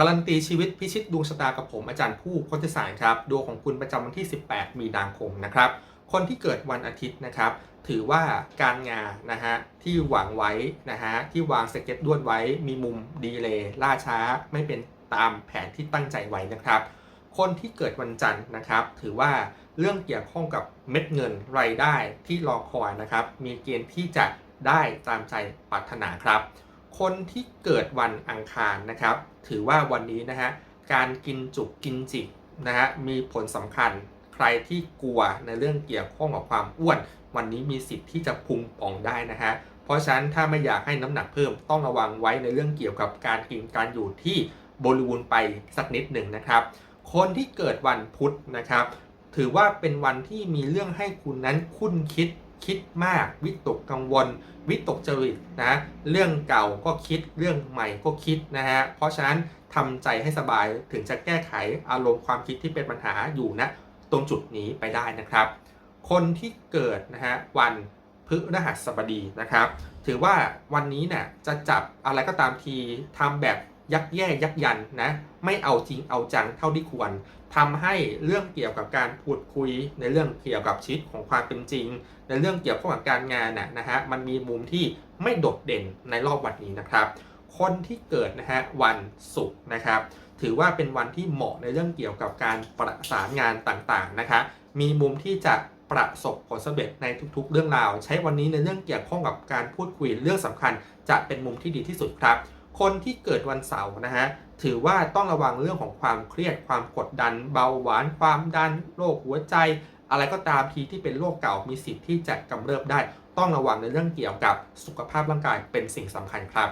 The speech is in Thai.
การันตีชีวิตพิชิตดวงชะตากับผมอาจารย์ผู้โคติสารครับดวงของคุณประจำวันที่ 18 มีนาคมนะครับ คนที่เกิดวันอาทิตย์นะครับ ถือว่าการงานนะฮะที่หวังไว้นะฮะที่วางสเก็ตด้วนไว้มีมุมดีเลยล่าช้าไม่เป็นตามแผนที่ตั้งใจไว้นะครับ คนที่เกิดวันจันทร์นะครับ ถือว่าเรื่องเกี่ยวข้องกับเม็ดเงินรายได้ที่รอคอยนะครับ มีเกณฑ์ที่จะได้ตามใจปรารถนาครับ คนที่เกิดวันอังคารนะครับ ถือว่าวันนี้นะฮะการกินจุกกินจิกนะฮะมีผลสำคัญใครที่กลัวในเรื่องเกี่ยวข้องกับความอ้วน วันนี้มีสิทธิ์ที่จะพุงป่องได้นะฮะเพราะฉะนั้นถ้าไม่อยากให้น้ำหนักเพิ่มต้องระวังไว้ในเรื่องเกี่ยวกับการกินการอยู่ที่บริบูรณ์ไปสักนิดหนึ่งนะครับ คนที่เกิดวันพุธนะครับ ถือว่าเป็นวันที่มีเรื่องให้คุณนั้นคุ้นคิด คิดมาก วิตกกังวล วิตกจริตนะเรื่องเก่าก็คิดเรื่องใหม่ก็คิดนะฮะเพราะฉะนั้นทำใจให้สบายถึงจะแก้ไขอารมณ์ความคิดที่เป็นปัญหาอยู่นะตรงจุดนี้ไปได้นะครับ คนที่เกิดนะฮะวันพฤหัสบดีนะครับ ถือว่าวันนี้เนี่ยจะจับอะไรก็ตามทีทำแบบ ยักแย่ยักยันนะไม่เอาจริงเอาจังเท่าที่ควรทำให้เรื่องเกี่ยวกับการพูดคุย ในเรื่องเกี่ยวกับชีวิตของความเป็นจริง ในเรื่องเกี่ยวข้องกับการงานน่ะนะฮะมันมีมุมที่ไม่โดดเด่นในรอบวันนี้นะครับ คนที่เกิดนะฮะวันศุกร์นะครับถือว่าเป็นวันที่เหมาะในเรื่องเกี่ยวกับการประสานงานต่างๆนะคะ มีมุมที่จะประสบผลสำเร็จในทุกๆ เรื่องราว ใช้วันนี้ในเรื่องเกี่ยวข้องกับการพูดคุยเรื่องสำคัญ จะเป็นมุมที่ดีที่สุดครับ คนที่เกิดวันเสาร์นะฮะถือว่าต้องระวังเรื่องของความเครียดความกดดัน เบาหวานความดันโรคหัวใจ อะไรก็ตามทีที่เป็นโรคเก่ามีสิทธิ์ที่จะกำเริบได้ ต้องระวังในเรื่องเกี่ยวกับสุขภาพร่างกายเป็นสิ่งสำคัญครับ